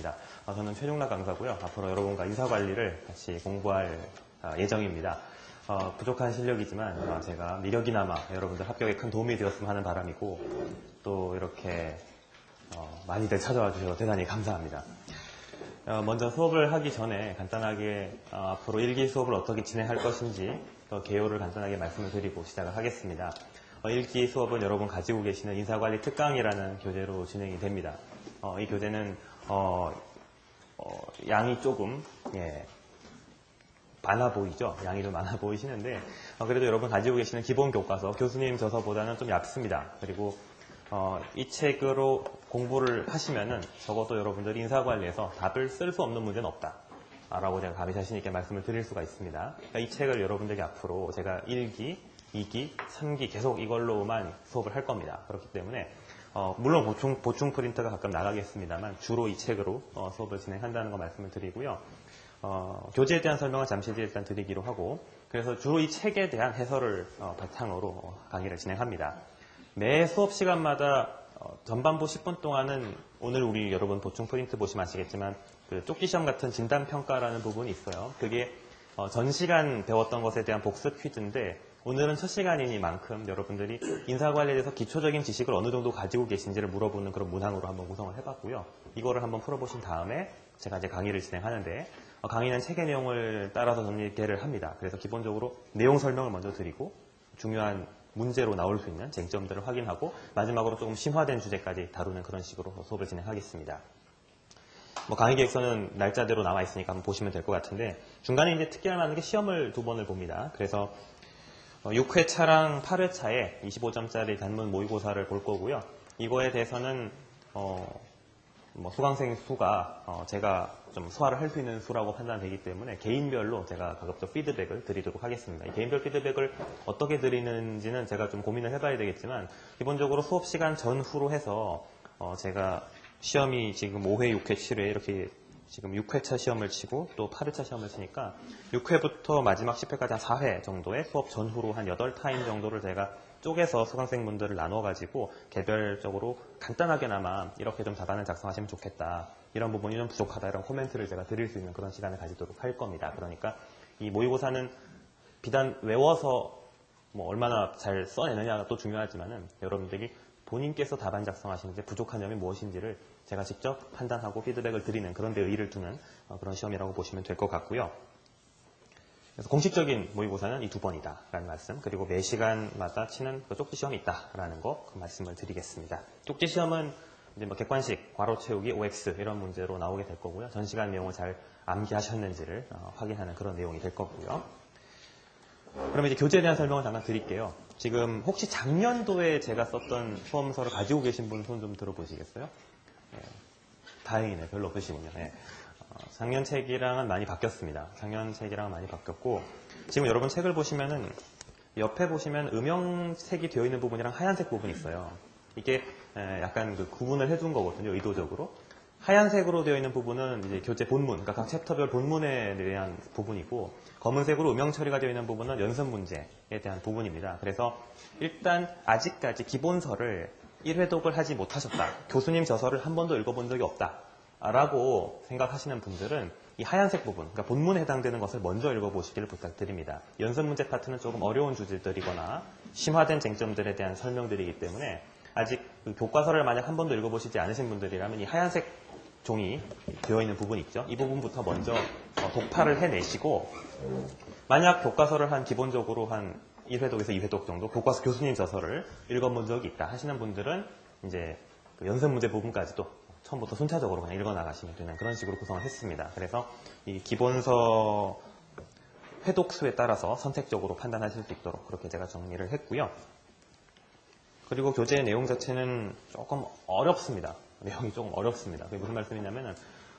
하겠습니다. 어, 저는 최종락 강사고요. 앞으로 여러분과 인사관리를 같이 공부할 어, 예정입니다. 어, 부족한 실력이지만 어, 제가 미력이나마 여러분들 합격에 큰 도움이 되었으면 하는 바람이고 또 이렇게 어, 많이들 찾아와 주셔서 대단히 감사합니다. 어, 먼저 수업을 하기 전에 간단하게 어, 앞으로 일기 수업을 어떻게 진행할 것인지 그 개요를 간단하게 말씀을 드리고 시작을 하겠습니다. 어, 일기 수업은 여러분 가지고 계시는 인사관리 특강이라는 교재로 진행이 됩니다. 어, 이 교재는 어, 어, 양이 조금 예, 많아 보이죠? 양이 좀 많아 보이시는데 어, 그래도 여러분 가지고 계시는 기본 교과서 교수님 저서보다는 좀 얇습니다. 그리고 어, 이 책으로 공부를 하시면은 적어도 여러분들이 인사관리에서 답을 쓸 수 없는 문제는 없다. 라고 제가 감히 자신 있게 말씀을 드릴 수가 있습니다. 그러니까 이 책을 여러분들에게 앞으로 제가 1기, 2기, 3기 계속 이걸로만 수업을 할 겁니다. 그렇기 때문에 어, 물론 보충, 보충 프린트가 가끔 나가겠습니다만 주로 이 책으로 어, 수업을 진행한다는 거 말씀을 드리고요. 어, 교재에 대한 설명은 잠시 뒤에 일단 드리기로 하고 그래서 주로 이 책에 대한 해설을 어, 바탕으로 어, 강의를 진행합니다. 매 수업 시간마다 어, 전반부 10분 동안은 오늘 우리 여러분 보충 프린트 보시면 아시겠지만 그 쪽지 시험 같은 진단 평가라는 부분이 있어요. 그게 어, 전 시간 배웠던 것에 대한 복습 퀴즈인데 오늘은 첫 시간이니만큼 여러분들이 인사관리에 대해서 기초적인 지식을 어느 정도 가지고 계신지를 물어보는 그런 문항으로 한번 구성을 해봤고요. 이거를 한번 풀어보신 다음에 제가 이제 강의를 진행하는데 어, 강의는 책의 내용을 따라서 전개를 합니다. 그래서 기본적으로 내용 설명을 먼저 드리고 중요한 문제로 나올 수 있는 쟁점들을 확인하고 마지막으로 조금 심화된 주제까지 다루는 그런 식으로 수업을 진행하겠습니다. 뭐 강의 계획서는 날짜대로 나와 있으니까 한번 보시면 될 것 같은데 중간에 이제 특기할 만한 게 시험을 두 번을 봅니다. 그래서 6회 차랑 8회 차에 25점짜리 단문 모의고사를 볼 거고요. 이거에 대해서는 어, 뭐 수강생 수가 어, 제가 좀 소화를 할 수 있는 수라고 판단되기 때문에 개인별로 제가 가급적 피드백을 드리도록 하겠습니다. 이 개인별 피드백을 어떻게 드리는지는 제가 좀 고민을 해봐야 되겠지만 기본적으로 수업 시간 전후로 해서 어, 제가 시험이 지금 5회, 6회, 7회 이렇게 지금 6회차 시험을 치고 또 8회차 시험을 치니까 6회부터 마지막 10회까지 한 4회 정도의 수업 전후로 한 8타임 정도를 제가 쪼개서 수강생분들을 나눠가지고 개별적으로 간단하게나마 이렇게 좀 답안을 작성하시면 좋겠다. 이런 부분이 좀 부족하다. 이런 코멘트를 제가 드릴 수 있는 그런 시간을 가지도록 할 겁니다. 그러니까 이 모의고사는 비단 외워서 뭐 얼마나 잘 써내느냐가 또 중요하지만은 여러분들이 본인께서 답안 작성하시는데 부족한 점이 무엇인지를 제가 직접 판단하고 피드백을 드리는 그런 데 의의를 두는 어, 그런 시험이라고 보시면 될 것 같고요. 그래서 공식적인 모의고사는 이 두 번이다라는 말씀 그리고 매 시간마다 치는 그 쪽지 시험이 있다라는 거 그 말씀을 드리겠습니다. 쪽지 시험은 이제 뭐 객관식, 괄호 채우기, OX 이런 문제로 나오게 될 거고요. 전 시간 내용을 잘 암기하셨는지를 어, 확인하는 그런 내용이 될 거고요. 그러면 이제 교재에 대한 설명을 잠깐 드릴게요. 지금 혹시 작년도에 제가 썼던 수험서를 가지고 계신 분 손 좀 들어보시겠어요? 예, 다행이네. 별로 없으시군요. 예. 어, 작년 책이랑은 많이 바뀌었습니다. 작년 책이랑은 많이 바뀌었고 지금 여러분 책을 보시면은 옆에 보시면 음영색이 되어 있는 부분이랑 하얀색 부분이 있어요. 이게 에, 약간 그 구분을 해둔 거거든요. 의도적으로. 하얀색으로 되어 있는 부분은 이제 교재 본문, 그러니까 각 챕터별 본문에 대한 부분이고 검은색으로 음영 처리가 되어 있는 부분은 연습 문제에 대한 부분입니다. 그래서 일단 아직까지 기본서를 1회독을 하지 못하셨다. 교수님 저서를 한 번도 읽어본 적이 없다. 라고 생각하시는 분들은 이 하얀색 부분, 그러니까 본문에 해당되는 것을 먼저 읽어보시기를 부탁드립니다. 연습 문제 파트는 조금 어려운 주제들이거나 심화된 쟁점들에 대한 설명들이기 때문에 아직 그 교과서를 만약 한 번도 읽어보시지 않으신 분들이라면 이 하얀색 종이 되어 있는 부분 있죠. 이 부분부터 먼저 어, 독파를 해내시고 만약 교과서를 한 기본적으로 한 1회독에서 2회독 정도 교과서 교수님 저서를 읽어본 적이 있다 하시는 분들은 이제 그 연습 문제 부분까지도 처음부터 순차적으로 그냥 읽어 나가시면 되는 그런 식으로 구성을 했습니다. 그래서 이 기본서 회독 수에 따라서 선택적으로 판단하실 수 있도록 그렇게 제가 정리를 했고요. 그리고 교재의 내용 자체는 조금 어렵습니다. 내용이 조금 어렵습니다. 그게 무슨 말씀이냐면은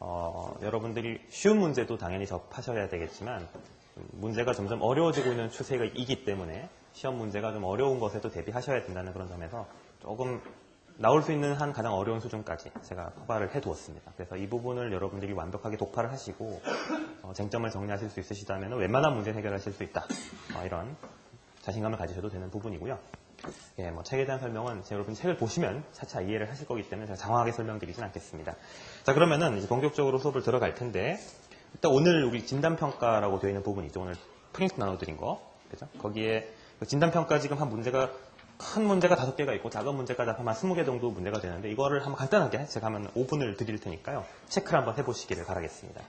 어, 여러분들이 쉬운 문제도 당연히 접하셔야 되겠지만 문제가 점점 어려워지고 있는 추세가 이기 때문에 시험 문제가 좀 어려운 것에도 대비하셔야 된다는 그런 점에서 조금 나올 수 있는 한 가장 어려운 수준까지 제가 커버를 해두었습니다. 그래서 이 부분을 여러분들이 완벽하게 독파를 하시고 어, 쟁점을 정리하실 수 있으시다면 웬만한 문제 해결하실 수 있다. 어, 이런 자신감을 가지셔도 되는 부분이고요. 예, 뭐 책에 대한 설명은 여러분 책을 보시면 차차 이해를 하실 거기 때문에 제가 장황하게 설명드리진 않겠습니다. 자, 그러면은 이제 본격적으로 수업을 들어갈 텐데 일단 오늘 우리 진단 평가라고 되어 있는 부분이 있죠. 오늘 프린트 나눠드린 거. 그죠? 거기에 그 진단 평가 지금 한 문제가 큰 문제가 다섯 개가 있고 작은 문제가 한 20개 정도 문제가 되는데 이거를 한번 간단하게 제가 하면 5분을 드릴 테니까요. 체크를 한번 해보시기를 바라겠습니다.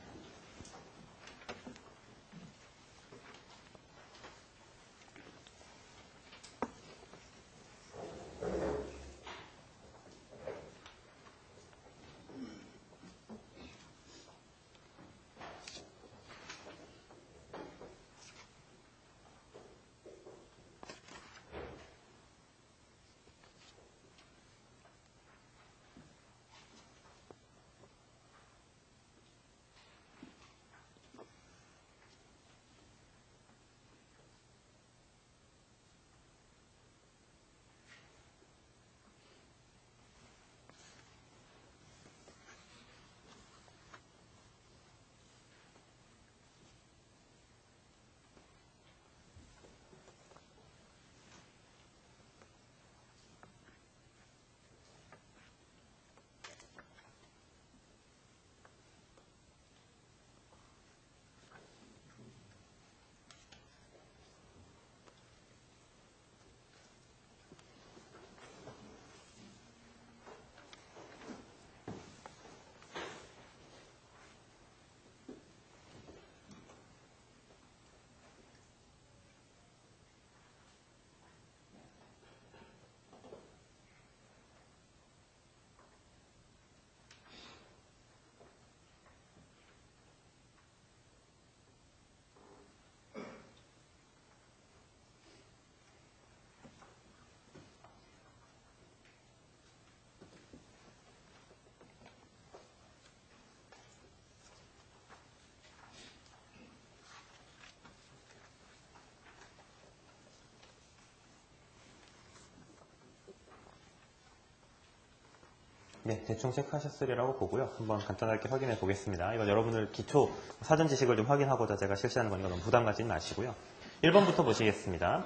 네, 대충 체크하셨으리라고 보고요. 한번 간단하게 확인해 보겠습니다. 이건 여러분들 기초 사전 지식을 좀 확인하고자 제가 실시하는 거니까 너무 부담 가지는 마시고요. 1번부터 보시겠습니다.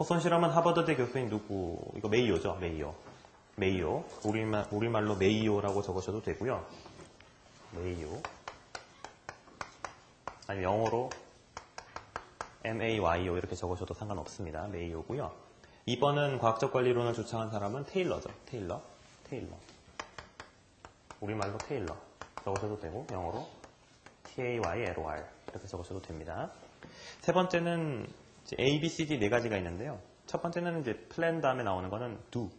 호손 실험은 하버드대 교수인 누구? 이거 메이오죠, 메이오. 메이오. 우리말, 우리말로 메이오라고 적으셔도 되고요. 메이오. 아니면 영어로 MAYO 이렇게 적으셔도 상관없습니다. 메이오고요. 2번은 과학적 관리론을 주창한 사람은 테일러죠. 테일러. 테일러. 우리말로 테일러 적으셔도 되고 영어로 T-A-Y-L-O-R 이렇게 적으셔도 됩니다. 세 번째는 A, B, C, D 네 가지가 있는데요. 첫 번째는 이제 플랜 다음에 나오는 거는 do,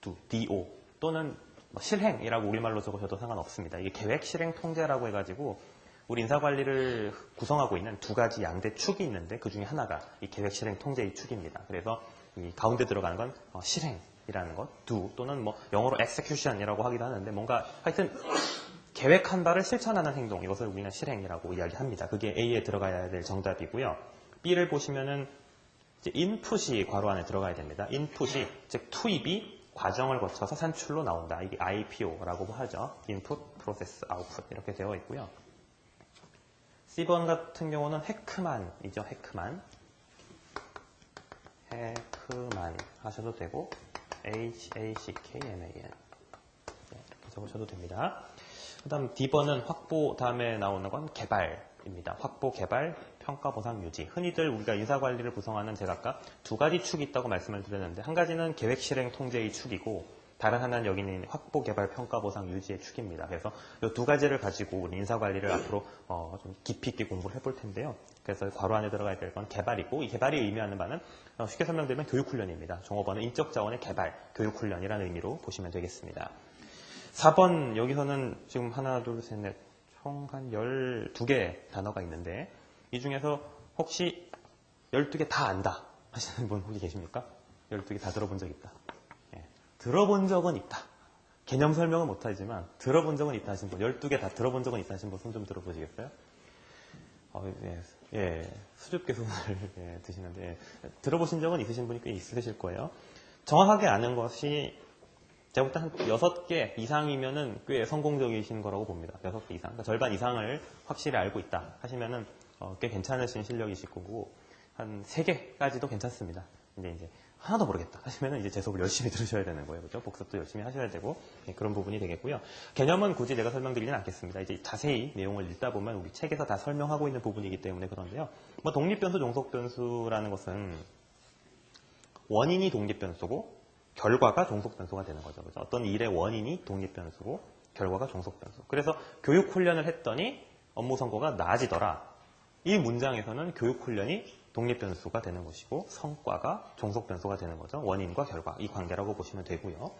do, do 또는 뭐 실행이라고 우리말로 적으셔도 상관없습니다. 이게 계획, 실행, 통제라고 해가지고 우리 인사관리를 구성하고 있는 두 가지 양대 축이 있는데 그 중에 하나가 이 계획, 실행, 통제의 축입니다. 그래서 이 가운데 들어가는 건 어, 실행, 이라는 것, do 또는 뭐 영어로 execution이라고 하기도 하는데 뭔가 하여튼 계획한 바를 실천하는 행동 이것을 우리는 실행이라고 이야기합니다. 그게 A에 들어가야 될 정답이고요. B를 보시면은 input이 괄호 안에 들어가야 됩니다. input이 즉 투입이 과정을 거쳐서 산출로 나온다. 이게 IPO라고 하죠. input, process, output 이렇게 되어 있고요. C번 같은 경우는 헤크만이죠. 헤크만. 헤크만 하셔도 되고 H-A-C-K-M-A-N. 네, 이렇게 적으셔도 됩니다. 그 다음 D번은 확보 다음에 나오는 건 개발입니다. 확보, 개발, 평가, 보상, 유지. 흔히들 우리가 인사관리를 구성하는 제가 아까 두 가지 축이 있다고 말씀을 드렸는데 한 가지는 계획, 실행, 통제의 축이고 다른 하나는 여기는 확보, 개발, 평가, 보상, 유지의 축입니다. 그래서 이 두 가지를 가지고 우리 인사 관리를 앞으로 어, 좀 깊이 있게 공부를 해볼 텐데요. 그래서 괄호 안에 들어가야 될 건 개발이고 이 개발이 의미하는 바는 어, 쉽게 설명드리면 교육 훈련입니다. 종업원은 인적 자원의 개발, 교육 훈련이라는 의미로 보시면 되겠습니다. 4번 여기서는 지금 하나, 둘, 셋, 넷, 총 한 12개 단어가 있는데 이 중에서 혹시 12개 다 안다 하시는 분 혹시 계십니까? 12개 다 들어본 적 있다. 예, 들어본 적은 있다. 개념 설명은 못하지만 들어본 적은 있다 하신 분 12개 다 들어본 적은 있다 하신 분 손 좀 들어보시겠어요? 어, 예, 예, 수줍게 손을 예, 드시는데 예, 들어보신 적은 있으신 분이 꽤 있으실 거예요. 정확하게 아는 것이 제가 볼 때 한 6개 이상이면은 꽤 성공적이신 거라고 봅니다. 6개 이상. 그러니까 절반 이상을 확실히 알고 있다 하시면은 어, 꽤 괜찮으신 실력이실 거고 한 3개까지도 괜찮습니다. 근데 이제 하나도 모르겠다 하시면 이제 제 수업을 열심히 들으셔야 되는 거예요. 그죠? 복습도 열심히 하셔야 되고 네, 그런 부분이 되겠고요. 개념은 굳이 내가 설명드리진 않겠습니다. 이제 자세히 내용을 읽다 보면 우리 책에서 다 설명하고 있는 부분이기 때문에 그런데요. 뭐 독립변수, 종속변수라는 것은 원인이 독립변수고 결과가 종속변수가 되는 거죠. 그죠? 어떤 일의 원인이 독립변수고 결과가 종속변수. 그래서 교육 훈련을 했더니 업무 성과가 나아지더라. 이 문장에서는 교육 훈련이 독립변수가 되는 것이고 성과가 종속변수가 되는 거죠. 원인과 결과 이 관계라고 보시면 되고요.